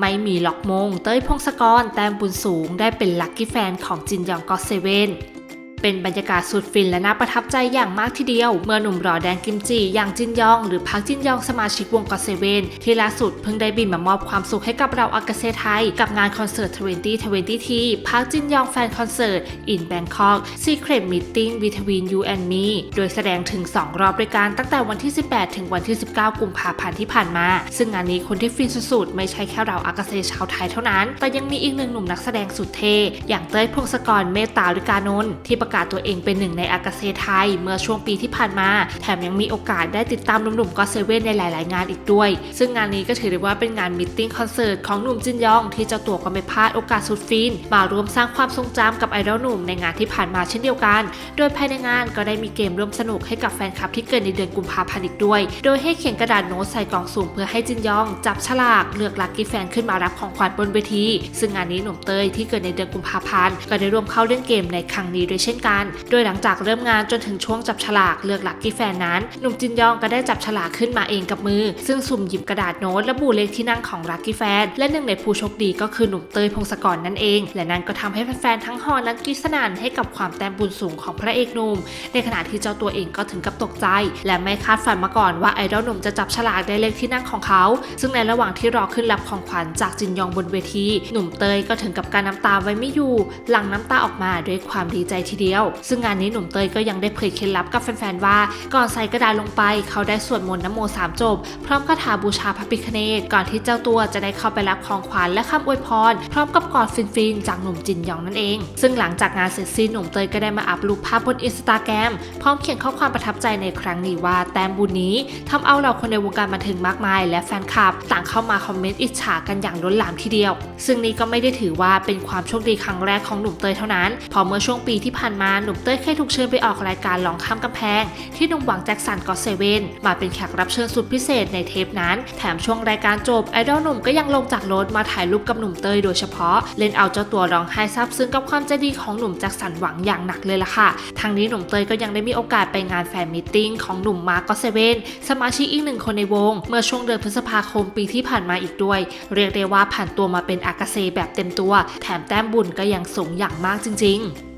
ไม่มีล็อกมง เต้ยพงศกร แต้มบุญสูง ได้เป็นลัคกี้แฟนของจินยองก็เซเว่น เป็นบรรยากาศสุดฟินและน่าประทับใจอย่างมากทีเดียว เมื่อหนุ่มหล่อแดงกิมจิอย่างจินยอง หรือพักจินยองสมาชิกวงก็เซเว่นที่ล่าสุดเพิ่งได้บินมามอบความสุขให้กับเราอากาเซไทย กับงานคอนเสิร์ต 2020 ที่พักจินยองแฟนคอนเสิร์ต in Bangkok Secret Meeting Between You and Me โดยแสดงถึง 2 รอบด้วยกันตั้งแต่วันที่ 18 ถึงวันที่ 19 กุมภาพันธ์ที่ผ่านมา ซึ่งงานนี้คนที่ฟินสุดๆ ไม่ใช่แค่เราอากาเซชาวไทยเท่านั้น แต่ยังมีอีกหนึ่งหนุ่มนักแสดงสุดเท่อย่างเต้ยพงศกรเมตตาลิกานนท์ที่ประกาศตัวเองเป็นหนึ่งในอากาเซไทย เมื่อช่วงปีที่ผ่านมา แถมยังมีโอกาสได้ติดตามหนุ่มๆก็เซเว่นในหลาย ๆ งานอีกด้วย ซึ่งงานนี้ก็ถือได้ว่าเป็นงานมิทติ้งคอนเสิร์ตของหนุ่มจินยอง ที่เจ้าตัวก็ไม่พลาดโอกาสสุดฟินมาร่วมสร้างความทรงจำกับไอดอลหนุ่มในงานที่ผ่านมาเช่นเดียวกัน โดยภายในงานก็ได้มีเกมร่วมสนุกให้กับแฟนคลับที่เกิดในเดือนกุมภาพันธ์อีกด้วย โดยให้เขียนกระดาษโน้ตใส่กล่องสุ่มเพื่อให้จินยอง จับฉลากเลือกลัคกี้แฟนขึ้นมารับของขวัญบนเวที ซึ่งงานนี้หนุ่มเตยที่เกิดในเดือนกุมภาพันธ์ก็ได้ร่วมเข้าเล่นเกมในครั้งนี้ด้วยเช่นกัน โดยหลังจากเริ่มงานจนถึงช่วงจับฉลากเลือกหลัคกี้แฟนนั้น หนุ่มจินยองก็ได้จับฉลากขึ้นมาเองกับมือ ซึ่งสุ่มหยิบกระดาษโน้ตระบุเลขที่นั่งของลัคกี้แฟน และหนึ่งในผู้โชคดีก็คือหนุ่มเตยพงศกรนั่นเอง และนั่นก็ทำให้แฟนๆทั้งฮอนั้นกรีดสนั่นให้กับความแต้มบุญสูงของพระเอกหนุ่ม ในขณะที่เจ้าตัวเองก็ถึงกับตกใจ และไม่คาดฝันมาก่อนว่าไอดอลหนุ่มจะจับฉลากได้เลขที่นั่งของเขา ซึ่งในระหว่างที่รอขึ้นรับของขวัญจากจินยองบนเวที หนุ่มเตยก็ถึงกับการน้ำตาไว้ไม่อยู่ หลั่งน้ำตาออกมาด้วยความดีใจทีเดียวซึ่งงานนี้หนุ่มเตยก็ยังได้เผยเคล็ดลับกับแฟนๆว่า ก่อนใส่กระดาษลงไป เขาได้สวดมนต์นโมสามจบ พร้อมคาถาบูชาพระพิฆเนศก่อนที่เจ้าตัวจะได้เข้าไปรับของขวัญและคำอวยพร พร้อมกับกอดฟินๆจากหนุ่มจินยองนั่นเอง ซึ่งหลังจากงานเสร็จสิ้นหนุ่มเตยก็ได้มาอัพรูปภาพบนอินสตาแกรมพร้อมเขียนข้อความประทับใจในครั้งนี้ว่าแต้มบุญนี้ทำเอาเราคนในวงการบันเทิงมากมาย และแฟนคลับ ต่างเข้ามาคอมเมนต์อิจฉากันอย่างล้นหลามทีเดียว ซึ่งนี่ก็ไม่ได้ถือว่าเป็นความโชคดีครั้งแรกของหนุ่มเตยเท่านั้น พอเมื่อช่วงปีที่ผ่านมาหนุ่มเต้ยเคยถูกเชิญไปออกรายการลองข้ามกำแพง ที่นุ่มหวังแจ็คสันก็เซเว่นมาเป็นแขกรับเชิญสุดพิเศษในเทปนั้น แถมช่วงรายการจบไอดอลหนุ่มก็ยังลงจากรถมาถ่ายรูปกับหนุ่มเต้ยโดยเฉพาะ เล่นเอาเจ้าตัวร้องไห้ซาบซึ้งกับความใจดีของหนุ่มแจ็คสันหวังอย่างหนักเลยล่ะค่ะทางนี้หนุ่มเต้ยก็ยังได้มีโอกาสไปงานแฟนมิทติ้งของหนุ่มมาร์กก็เซเว่นสมาชิกอีกหนึ่งคนในวง เมื่อช่วงเดือนพฤษภาคมปีที่ผ่านมาอีกด้วย เรียกได้ว่าผ่านตัวมาเป็นอากาเซแบบเต็มตัว แถมแต้มบุญก็ยังสูงอย่างมากจริง ๆ